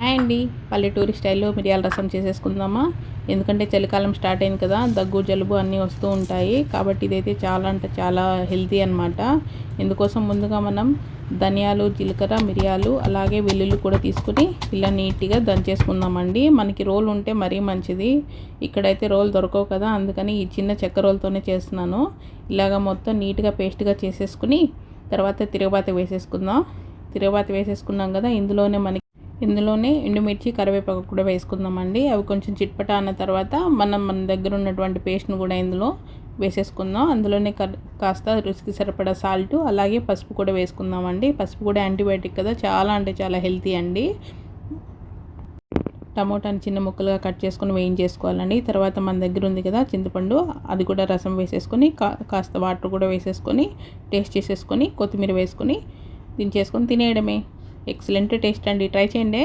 Hi అండి. పల్లెటూరి స్టైల్లో మిరియాల రసం చేసేసుకుందామా? ఎందుకంటే చలికాలం స్టార్ట్ అయింది కదా దగ్గు జలుబు అన్నీ వస్తూ ఉంటాయి. కాబట్టి ఇదైతే చాలా అంటే చాలా హెల్తీ అనమాట ఇందుకోసం ముందుగా మనం ధనియాలు జీలకర్ర మిరియాలు అలాగే వెల్లుల్లి కూడా తీసుకుని ఇలా నీట్గా దంచేసుకుందామండి. మనకి రోల్ ఉంటే మరీ మంచిది. ఇక్కడైతే రోల్ దొరకవు కదా అందుకని ఈ చిన్న చెక్క రోల్తోనే చేస్తున్నాను. ఇలాగ మొత్తం నీట్గా పేస్ట్గా చేసేసుకుని తర్వాత తిరగబాత వేసేసుకుందాం. తిరగబాత వేసేసుకున్నాం కదా ఇందులోనే మనకి ఇందులోనే ఎండుమిర్చి కరివేపాకు కూడా వేసుకుందామండి. అవి కొంచెం చిట్పట అన్న తర్వాత మనం మన దగ్గర ఉన్నటువంటి పేస్ట్ను కూడా ఇందులో వేసేసుకుందాం. అందులోనే కాస్త రుచికి సరిపడా సాల్ట్ అలాగే పసుపు కూడా వేసుకుందామండి. పసుపు కూడా యాంటీబయాటిక్ కదా చాలా అంటే చాలా హెల్తీ అండి. టమోటాని చిన్న ముక్కలుగా కట్ చేసుకొని వేయించేసుకోవాలండి. తర్వాత మన దగ్గర ఉంది కదా చింతపండు అది కూడా రసం వేసేసుకొని కాస్త వాటర్ కూడా వేసేసుకొని టేస్ట్ చేసేసుకొని కొత్తిమీర వేసుకొని దించేసుకొని తినేయడమే. ఎక్సలెంట్ టేస్ట్ అండి. ట్రై చేయండి.